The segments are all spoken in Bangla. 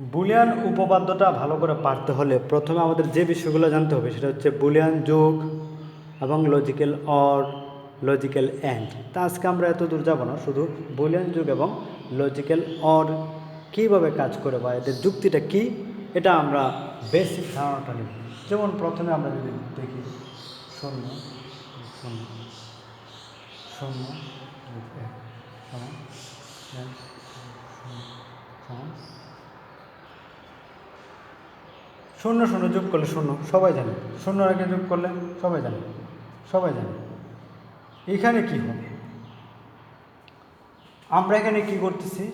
বুলিয়ান উপপাদ্যটা ভালো করে পারতে হলে প্রথমে আমাদের যে বিষয়গুলো জানতে হবে সেটা হচ্ছে বুলিয়ান যোগ এবং লজিক্যাল অর লজিক্যাল অ্যান্ড তা আজকে আমরা এত দূর যাব না, শুধু বুলিয়ান যুগ এবং লজিক্যাল অর কীভাবে কাজ করে বা এদের যুক্তিটা কি, এটা আমরা বেসিক ধারণাটা নেব। যেমন প্রথমে আমরা যদি দেখি, শূন্য শূন্য শূন্য শূন্য শূন্য, যোগ করলে শূন্য, সবাই জানে। শূন্য রেখে যোগ করলে সবাই জানে সবাই জানে। এখানে কি হবে? আমরা এখানে কি করতেছি?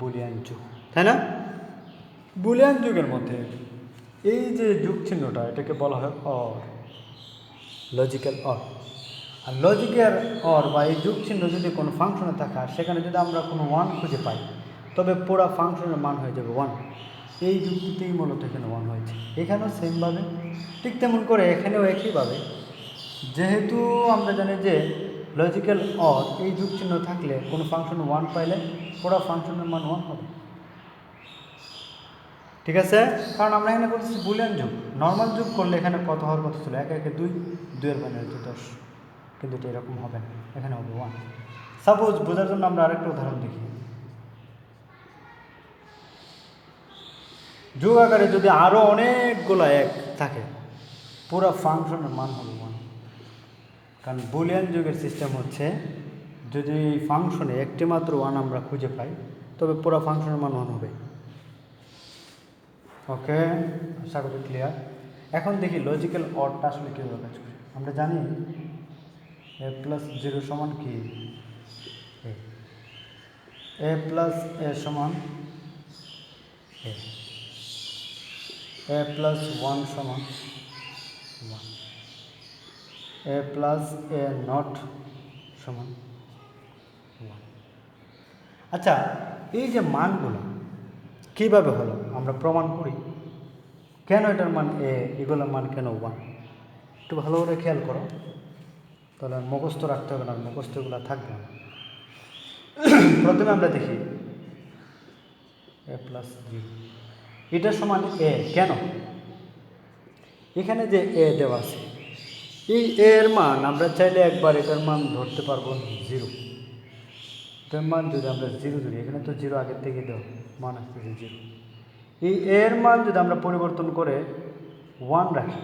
বুলিয়ান যুগ। তাই না? বুলিয়ান যুগের মধ্যে এই যে যুগ চিহ্নটা, এটাকে বলা হয় অর লজিক্যাল অর। আর লজিক্যাল অর বা এই যুগ চিহ্ন যদি কোনো ফাংশনে থাকে সেখানে যদি আমরা কোনো ওয়ান খুঁজে পাই, তবে পুরো ফাংশনের মান হয়ে যাবে ওয়ান এই যুক্তিতেই মূলত এখানে ওয়ান হয়েছে। এখানেও সেমভাবে ঠিক তেমন করে এখানেও একইভাবে যেহেতু আমরা জানি যে লজিক্যাল অর এই যুগ চিহ্ন থাকলে কোনো ফাংশন ওয়ান পাইলে পুরো ফাংশনের মান ওয়ান হবে। ঠিক আছে? কারণ আমরা এখানে করতেছি বুলিয়ান যুগ। নর্মাল যুগ করলে এখানে কত হওয়ার কথা ছিল? এক, একে দুই, দুইয়ের মানে হচ্ছে দশ। কিন্তু এটা এরকম হবে না। এখানে হবে ওয়ান সাপোজ বোঝার জন্য আমরা আরেকটা উদাহরণ দেখি। যোগ আকারে যদি আরও অনেকগুলো এক থাকে, পুরো ফাংশনের মান হবে ওয়ান কারণ বুলিয়ান যুগের সিস্টেম হচ্ছে, যদি ফাংশনে একটি মাত্র ওয়ান আমরা খুঁজে পাই, তবে পুরো ফাংশনের মান ওয়ান হবে। ওকে আশা করি ক্লিয়ার এখন দেখি লজিক্যাল অডটা আসলে কীভাবে কাজ করে। আমরা জানি এ প্লাস জিরো সমান কি? এ প্লাস এ সমান এ প্লাস ওয়ান সমান one A plus A not সমান ওয়ান আচ্ছা এই যে মানগুলো কীভাবে হলো? আমরা প্রমাণ করি। কেন এটার মান এ এগুলোর মান কেন ওয়ান একটু ভালো করে খেয়াল করো। তাহলে মুখস্থ রাখতে হবে না মুখস্থগুলো থাকবে না। প্রথমে আমরা দেখি। এ প্লাস জিরো এটা সমান এ, কেন? এখানে যে এ দেওয়া আছে, এই এ এর মান আমরা চাইলে একবার এটার মান ধরতে পারব জিরো। এটার মান যদি আমরা জিরো ধরি, এখানে তো জিরো আগের থেকে দেওয়া, মান আসতেছে জিরো। এই এ এর মান যদি আমরা পরিবর্তন করে ওয়ান রাখি,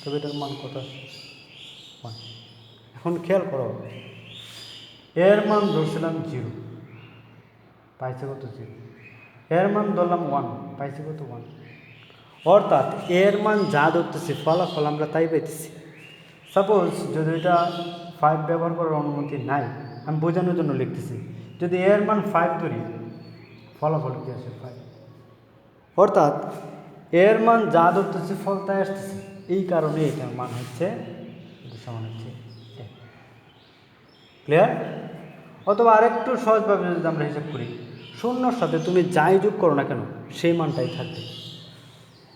তবে এটার মান কত ওয়ান এখন খেয়াল করো এর মান ধরছিলাম জিরো, পাইছে কত জিরো? এর মান ধরলাম ওয়ান পাইছে কত ওয়ান অর্থাৎ এর মান যা ধরতেছি ফলাফল আমরা তাই পাইতেছি। সাপোজ যদি এটা ফাইভ ব্যবহার করার অনুমতি নাই, আমি বোঝানোর জন্য লিখতেছি, যদি এর মান ফাইভ ধরি, ফলাফল কী আসে ফাইভ অর্থাৎ এর মান যা ধরতেছে ফল তাই আসতেছে। এই কারণে এটার মান হচ্ছে সমান হচ্ছে ক্লিয়ার অথবা আরেকটু সহজভাবে যদি আমরা হিসাব করি শূন্যর সাথে তুমি যাই যোগ করো না কেন, সেই মানটাই থাকবে।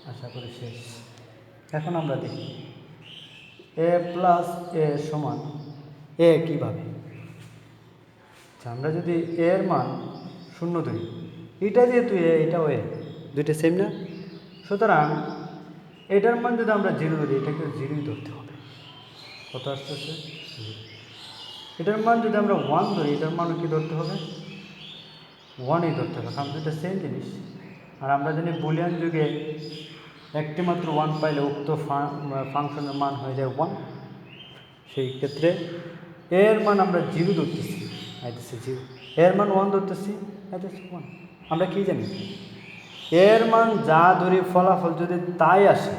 আশা করি শেষ। এখন আমরা দেখি। এ প্লাস এ সমান এ কীভাবে? আচ্ছা আমরা যদি এর মান শূন্য ধরি, এটা যেহেতু এ, এটাও এ, দুইটা সেম না? সুতরাং এটার মান যদি আমরা জিরো ধরি এটাকে জিরোই ধরতে হবে। কত আসতেছে? এটার মান যদি আমরা ওয়ান ধরি, এটার মানও কি ধরতে হবে? ওয়ানই ধরতে হবে, কারণ দুইটা সেম জিনিস। আর আমরা জানি বুলিয়ান যুগে একটি মাত্র ওয়ান পাইলে উক্ত ফাংশনের মান হয়ে যায় ওয়ান সেই ক্ষেত্রে এর মান আমরা জিরো ধরতেছি, আইতেছে জিরো এর মান ওয়ান ধরতেছি, আইতেছে ওয়ান আমরা কী জানি? এর মান যা ধরি ফলাফল যদি তাই আসে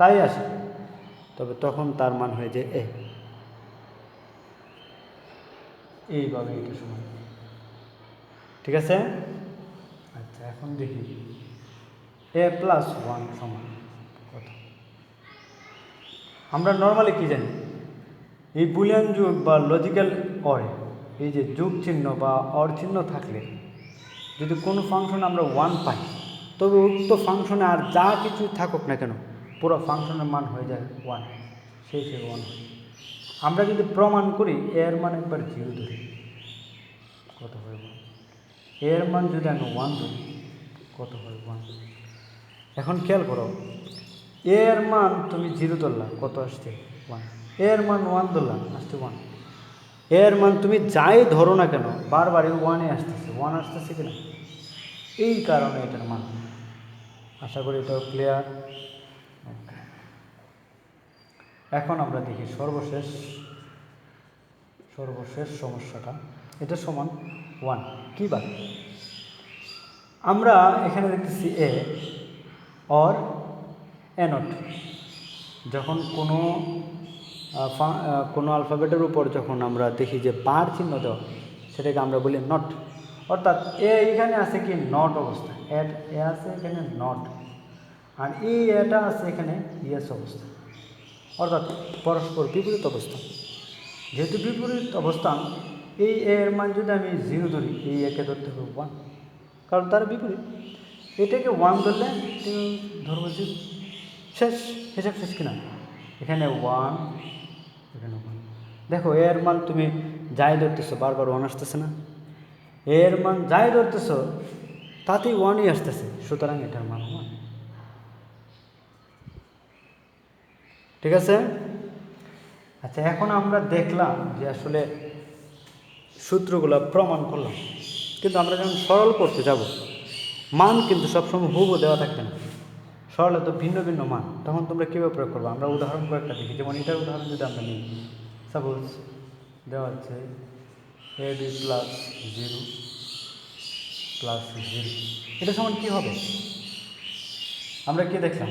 তাই আসে, তবে তখন তার মান হয়ে যায় এ। এইভাবে এটা সমান ঠিক আছে? আচ্ছা এখন দেখি। এ প্লাস ওয়ান সমান কত? আমরা নর্মালি কী জানি? এই বুলিয়ান যুগ বা লজিক্যাল অরে এই যে যুগ চিহ্ন বা অর চিহ্ন থাকলে, যদি কোনো ফাংশন আমরা ওয়ান পাই, তবে উক্ত ফাংশনে আর যা কিছু থাকুক না কেন, পুরো ফাংশনের মান হয়ে যায় ওয়ান সেই সেই ওয়ান আমরা যদি প্রমাণ করি, এর মান একবার জিরো ধরি? কত হয়ে এর মান যদি আমি ওয়ান ধরি, কত হয় ওয়ান এখন খেয়াল করো, এর মান তুমি জিরো ধরলা, কত আসছে ওয়ানের মান ওয়ান ধরলাম আসছে ওয়ানের মান তুমি যাই ধরো না কেন, বারবার এই ওয়ানে আসতেছে ওয়ান আসতেছে কিনা? এই কারণে এটার মান। আশা করি এটাও ক্লিয়ার এখন আমরা দেখি সর্বশেষ সর্বশেষ সমস্যাটা। এটা সমান ওয়ান কী বা আমরা এখানে দেখতেছি এ অর এ নট যখন কোনো কোনো আলফাবেটের উপর যখন আমরা দেখি যে বার চিহ্ন দেওয়া, সেটাকে আমরা বলি নট অর্থাৎ এ এখানে আছে কি নট অবস্থা। এট এ আছে এখানে নট আর এই এটা আছে এখানে ইয়েস অবস্থা। অর্থাৎ পরস্পর বিপরীত অবস্থান যেহেতু বিপরীত অবস্থান এই এর মান যদি আমি জিরো ধরি এই একে ধরতে হবে ওয়ান কারণ তার বিপরীত, এটাকে ওয়ান ধরলে ধরবো জিরো শেষ, হিসাব শেষ কিনা? এখানে ওয়ান এখানে ওয়ান দেখো এর মান তুমি যাই ধরতেছো, বারবার ওয়ান আসতেছে না। এর মান যাই ধরতেছ, তাতেই ওয়ানই আসতেছে। সুতরাং এটার মান ওয়ান ঠিক আছে? আচ্ছা এখন আমরা দেখলাম যে আসলে সূত্রগুলো প্রমাণ করলাম। কিন্তু আমরা যখন সরল করতে যাব, মান কিন্তু সবসময় হুবহু দেওয়া থাকবে না। সরলে তো ভিন্ন ভিন্ন মান। তখন তোমরা কীভাবে প্রয়োগ করব? আমরা উদাহরণ কয়েকটা দেখি। যেমন এটার উদাহরণ যদি আমরা নিই সাপোজ দেওয়া হচ্ছে A B plus zero plus zero এটা সমান কী হবে? আমরা কি দেখলাম?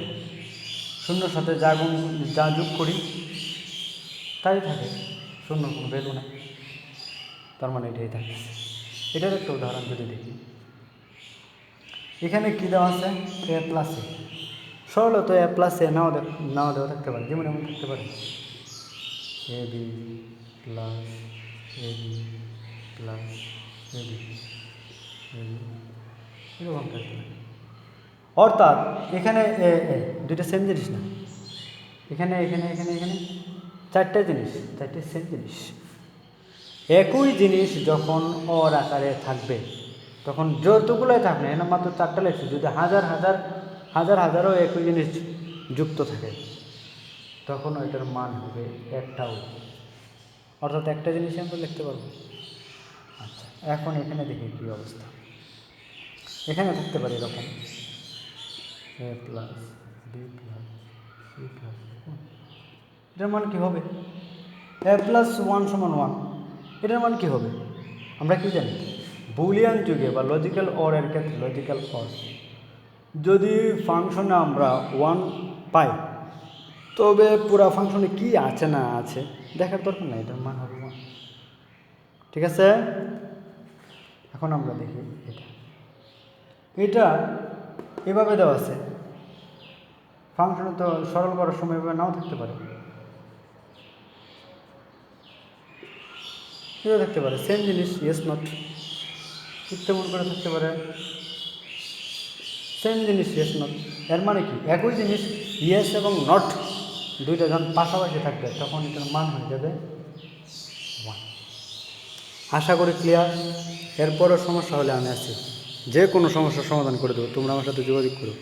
শূন্যর সাথে যা গুণ, যা যোগ করি, তাই থাকে। শূন্য কোনো ভ্যালু তার মানে এটাই থাকে। এটার একটা উদাহরণ যদি দেখি। এখানে কী দেওয়া আছে? এ প্লাস এ সরল তো এ প্লাস নাও নাও দেওয়া থাকতে পারে। যেমন এমন থাকতে পারে। A B plus A B plus A B এরকম থাকতে পারে। অর্থাৎ এখানে এ এ দুইটা সেম জিনিস না। এখানে এখানে এখানে এখানে। চারটে জিনিস। চারটে সেম জিনিস। একই জিনিস যখন অর আকারে থাকবে, তখন যতগুলোই থাকবে না মাত্র চারটা লেখছে যদি হাজার হাজার হাজার, হাজারও একই জিনিস যুক্ত থাকে, তখন ওইটার মান হবে একটাও। অর্থাৎ একটা জিনিস আমরা লিখতে পারব। আচ্ছা এখন এখানে দেখি কী অবস্থা। এখানে থাকতে পারে এরকম। A plus B plus C plus এটার মান কী হবে? এ প্লাস ওয়ান সমান ওয়ান এটার মান কী হবে? আমরা কি জানি? বুলিয়ান যুগে বা লজিক্যাল অরের ক্ষেত্রে লজিক্যাল অর যদি ফাংশনে আমরা ওয়ান পাই, তবে পুরা ফাংশনে কি আছে না আছে, দেখার দরকার নাই, এটার মান হবে ওয়ান ঠিক আছে? এখন আমরা দেখি এটা। এটা এভাবে দেওয়া আছে। ফাংশনে তো সরল করার সময় এভাবে নাও থাকতে পারে। এটাও থাকতে পারে সেম জিনিস ইয়েস নট তেমন করে থাকতে পারে। সেম জিনিস ইয়েস নট এর মানে কি? একই জিনিস ইয়েস এবং নট দুইটা যখন পাশাপাশি থাকবে, তখন এটার মান হয়ে যাবে আশা করি ক্লিয়ার এরপরও সমস্যা হলে আমি আছি যে কোনো সমস্যার সমাধান করে দেবো। তোমরা আমার সাথে যোগাযোগ করো।